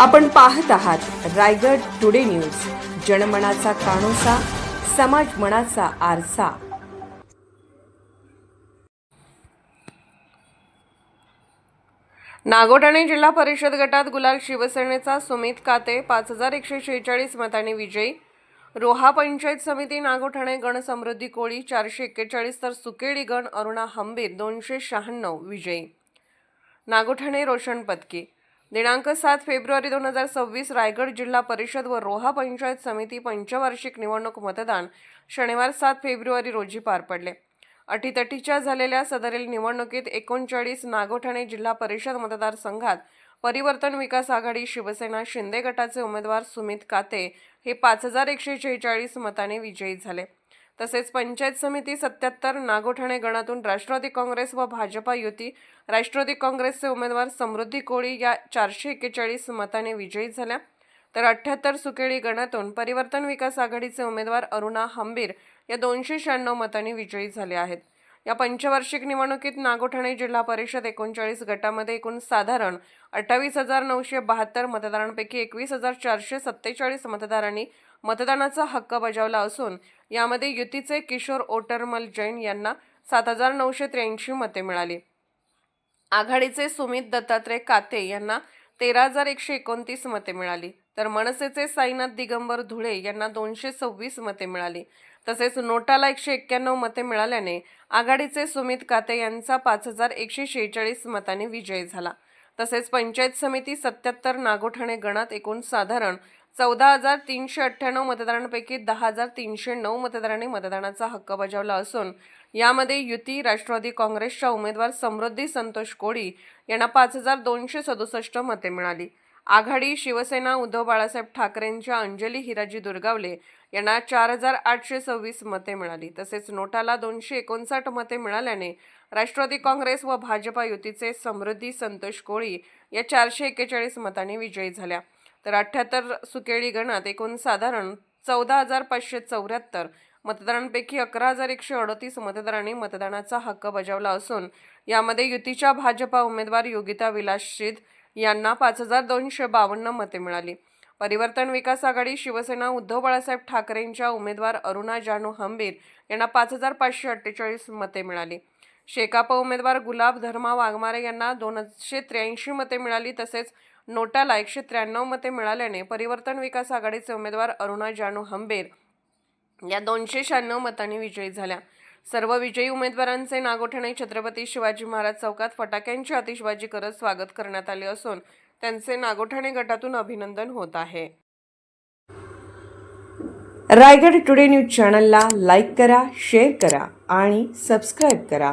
आपण पाहत आहात रायगड टुडे न्यूज. जनमनाचा कानोसा समाज मनाचा आरसा. नागोठाणे जिल्हा परिषद गटात गुलाल शिवसेनेचा सुमित काते पाच हजार एकशे शेहेचाळीस मतांनी विजयी. रोहा पंचायत समिती नागोठाणे गण समृद्धी कोळी चारशे एक्केचाळीस तर सुकेडी गण अरुणा हंबीर दोनशे शहाण्णव विजयी. नागोठाणे रोशन पत्की दिनांक सात फेब्रुवारी दोन हजार सव्वीस रायगड जिल्हा परिषद व रोहा पंचायत समिती पंचवार्षिक निवडणूक मतदान शनिवार सात फेब्रुवारी रोजी पार पडले. अटीतटीच्या झालेल्या सदरील निवडणुकीत एकोणचाळीस नागोठाणे जिल्हा परिषद मतदारसंघात परिवर्तन विकास आघाडी शिवसेना शिंदे गटाचे उमेदवार सुमित काते हे पाच हजार एकशे शेहेचाळीस मताने विजयी झाले. तसेच पंचायत समिती सत्याहत्तर नागोठाणे गणातून राष्ट्रवादी काँग्रेस व भाजपा युती राष्ट्रवादी काँग्रेसचे उमेदवार समृद्धी कोळी या चारशे एक्केचाळीस मताने विजयी झाल्या. तर अठ्ठ्याहत्तर सुकेळी गणातून परिवर्तन विकास आघाडीचे उमेदवार अरुणा हंबीर या दोनशे शहाण्णव मतांनी विजयी झाले आहेत. या पंचवार्षिक निवडणुकीत नागोठाणे जिल्हा परिषद एकोणचाळीस गटामध्ये एकूण साधारण अठ्ठावीस हजार नऊशे बहात्तर मतदारांपैकी एकवीस हजार चारशे सत्तेचाळीस मतदारांनी मतदानाचा हक्क बजावला असून यामध्ये युतीचे किशोर ओटरमल जैन यांना सात हजार नऊशे त्र्याऐंशी मते मिळाली. आघाडीचे सुमित दत्तात्रय काते यांना तेरा हजार एकशे एकोणतीस मते मिळाली. तर मनसेचे साईनाथ दिगंबर धुळे यांना दोनशे सव्वीस मते मिळाली. तसेच नोटाला एकशे एक्क्याण्णव मते मिळाल्याने आघाडीचे सुमित काते यांचा पाच हजार एकशे शेहेचाळीस मतांनी विजय झाला. तसेच पंचायत समिती सत्याहत्तर नागोठाणे गणात एकूण साधारण चौदा हजार तीनशे अठ्ठ्याण्णव मतदारांपैकी दहा हजार तीनशे नऊ मतदारांनी मतदानाचा हक्क बजावला असून यामध्ये युती राष्ट्रवादी काँग्रेसच्या उमेदवार समृद्धी संतोष कोळी यांना पाच हजार दोनशे सदुसष्ट मते मिळाली. आघाडी शिवसेना उद्धव बाळासाहेब ठाकरेंच्या अंजली हिराजी दुर्गावले यांना चार हजार आठशे सव्वीस मते मिळाली. तसेच नोटाला दोनशे एकोणसाठ मते मिळाल्याने राष्ट्रवादी काँग्रेस व भाजपा युतीचे समृद्धी संतोष कोळी या चारशे एक्केचाळीस मतांनी विजयी झाल्या. तर अठ्ठ्याहत्तर सुकेळी गणात एकूण साधारण चौदा हजार पाचशे चौऱ्याहत्तर मतदारांपैकी अकरा हजार एकशे अडतीस मतदारांनी मतदानाचा हक्क बजावला असून यामध्ये युतीच्या भाजपा उमेदवार योगिता विलास शिद यांना पाच हजार दोनशे बावन्न मते मिळाली. परिवर्तन विकास आघाडी शिवसेना उद्धव बाळासाहेब ठाकरेंच्या उमेदवार अरुणा जानू हंबीर यांना पाच हजार पाचशे अठ्ठेचाळीस मते मिळाली. शेकाप उमेदवार गुलाब धर्मा वाघमारे यांना दोनशे त्र्याऐंशी मते मिळाली तसेच नोटाला एकशे त्र्याण्णव मते मिळाल्याने परिवर्तन विकास आघाडीचे उमेदवार अरुणा जानू हंबेर या दोनशे शहाण्णव मतांनी विजयी झाल्या. सर्व विजयी उमेदवारांचे नागोठणे छत्रपती शिवाजी महाराज चौकात फटाक्यांची आतिषबाजी करत स्वागत करण्यात आले असून त्यांचे नागोठणे गटातून अभिनंदन होत आहे. रायगड टुडे न्यूज चॅनलला लाईक करा शेअर करा आणि सबस्क्राईब करा.